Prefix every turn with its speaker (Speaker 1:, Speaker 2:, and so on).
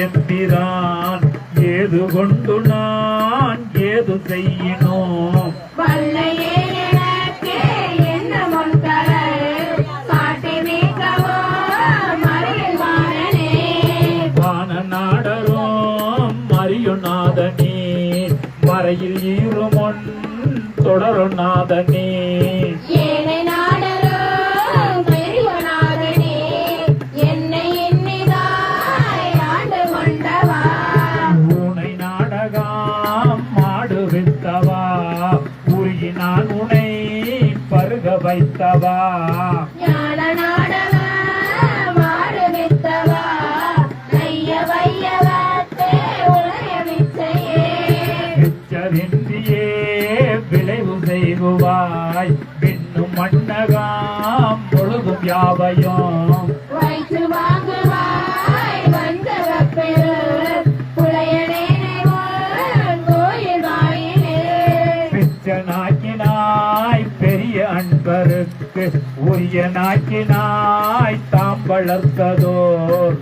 Speaker 1: எம்பிரான் ஏது கொண்டு நான் ஏது செய்யினோம்?
Speaker 2: காட்டி மீட்கவோ? மறியல்
Speaker 1: ஈருமொன் தொடரும் உருகினான் உனை பருக வைத்தவா? விளைவு செய்குவாய் பின்னும் மண்ணகாம் பொழுதும் யாவையும். பிச்சனாக்கினாய் பெரிய அன்பருக்கு உரிய நாக்கினாய் தாம் வளர்த்ததோர்.